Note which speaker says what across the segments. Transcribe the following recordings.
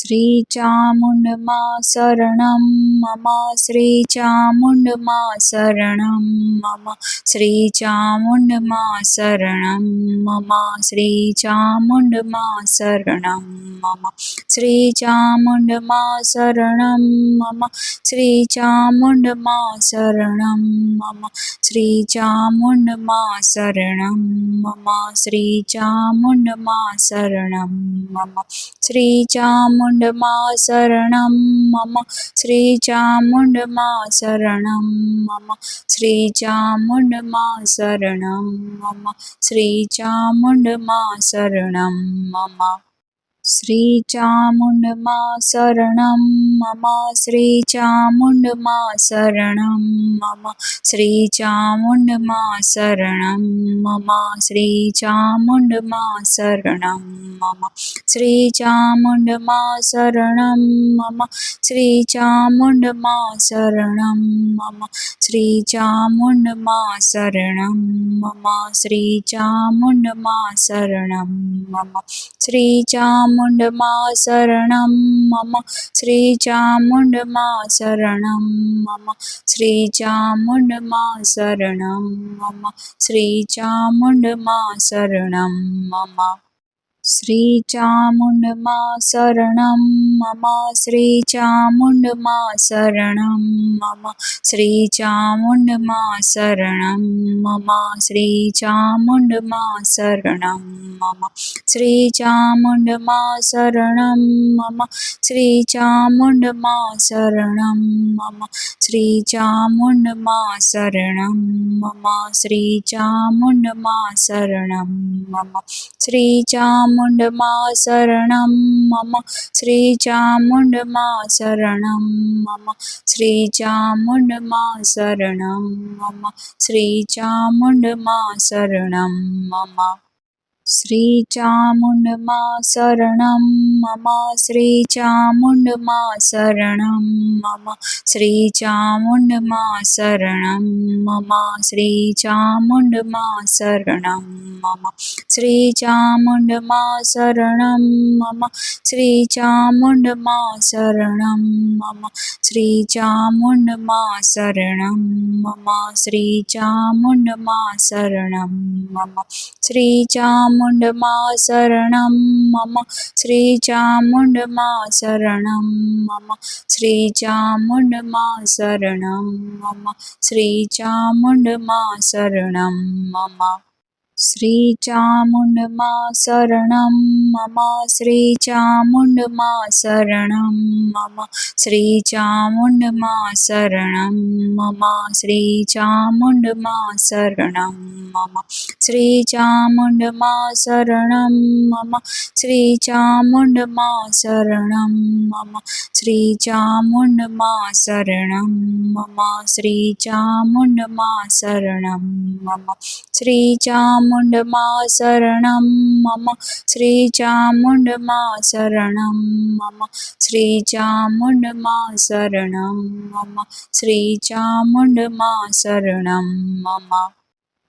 Speaker 1: श्रीचामुण्डमा शरणं मम, श्रीचामुण्डमा शरणं मम, श्रीचामुण्डमा शरणं मम, श्रीचामुण्डमा शरणं मम, श्रीचामुण्डमा शरणं मम, श्रीचामुण्डमा शरणं मम, श्रीचामुण्डमा शरणं मम, श्रीचामुण्डमा शरणं मम ચામુંડમાં શરણમ મમ શ્રી ચામુંડમાં શરણમ મમ શ્રી ચામુંડમાં શરણમ મમ શ્રી ચામુંડમાં શરણમ મમ श्रीचामुण्डमा शरणं मम श्रीचामुण्डमा शरणं मम श्रीचामुण्डमा शरणं मम श्रीचामुण्डमा शरणं मम श्रीचामुण्डमा शरणं मम श्रीचामुण्डमा शरणं मम श्रीचामुण्डमा शरणं मम श्रीचामुण्डमा शरणं मम श्रीचामुण्डमा शरणं मम श्रीचामुण्डमा शरणं मम श्रीचामुण्डमा शरणं मम श्रीचामुण्डमा शरणं मम श्रीचामुण्डमा शरणं मम श्रीचामुण्डमा शरणं मम श्रीचामुण्डमा शरणं मम श्रीचामुण्डमा शरणं मम श्रीचामुण्डमा शरणं मम श्रीचामुण्डमा शरणं मम श्रीचामुण्डमा शरणं मम श्रीचामुण्डमा शरणं मम श्रीचामुण्डमा शरणं मम श्रीचामुण्डमा शरणं मम श्रीचामुण्डमा शरणं मम श्रीचामुण्डमा शरणं मम श्रीचामुण्डमा शरणं मम श्रीचामुण्डमा शरणं मम श्रीचामुण्डमा शरणं मम श्रीचामुण्डमा शरणं मम श्रीचामुण्डमा शरणं मम श्रीचामुण्डमा शरणं मम श्रीचामुण्डमा शरणं मम श्रीचामुण्डमा शरणं मम श्रीचामुण्डमा शरणं मम श्रीचामुण्डमा शरणं मम श्रीचामुण्डमा शरणं मम श्रीचामुण्डमा शरणं मम श्रीचामुण्डमा शरणं मम श्रीचामुण्डमा शरणं मम श्रीचामुण्डमा शरणं मम श्रीचामुण्डमा शरणं मम श्रीचामुण्डमा शरणं मम श्रीचामुण्डमा शरणं मम श्रीचामुण्डमा शरणं मम श्रीचामुण्डमा शरणं मम श्रीचामुण्डमा शरणं मम श्रीचामुण्डमा शरणं मम श्रीचामुण्डमा शरणं मम श्रीचामुण्डमा शरणं मम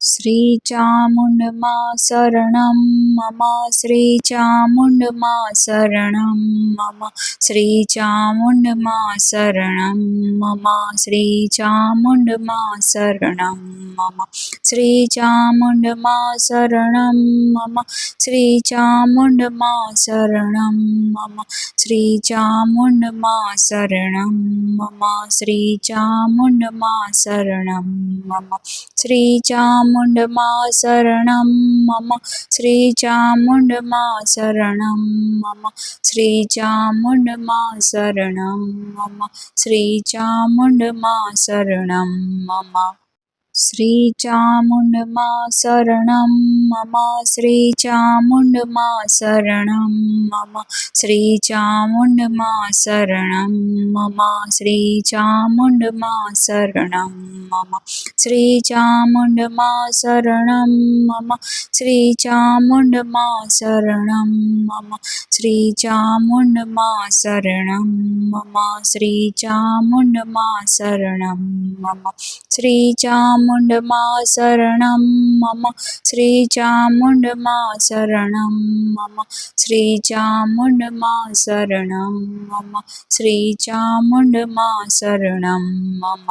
Speaker 1: શ્રીચામુण्डमा शरणं मम श्रीचामुण्डमा शरणं मम श्रीचामुण्डमा शरणं मम श्रीचामुण्डमा शरणं मम श्रीचामुण्डमा शरणं मम श्रीचामुण्डमा शरणं मम श्रीचामुण्डमा शरणं मम श्रीचामुण्डमा शरणं मम श्रीचाम श्रीचामुण्डमा शरणं मम श्रीचामुण्डमा शरणं मम श्रीचामुण्डमा शरणं मम श्रीचामुण्डमा शरणं मम श्रीचामुण्डमा शरणं मम श्रीचामुण्डमा शरणं मम श्रीचामुण्डमा शरणं मम श्रीचामुण्डमा शरणं मम श्रीचामुण्डमा शरणं मम श्रीचामुण्डमा शरणं मम श्रीचामुण्डमा शरणं मम श्रीचामुण्डमा शरणं मम श्रीचामुण्डमा श्रीचामुण्डमा शरणं मम श्रीचामुण्डमा शरणं मम श्रीचामुण्डमा शरणं मम श्रीचामुण्डमा शरणं मम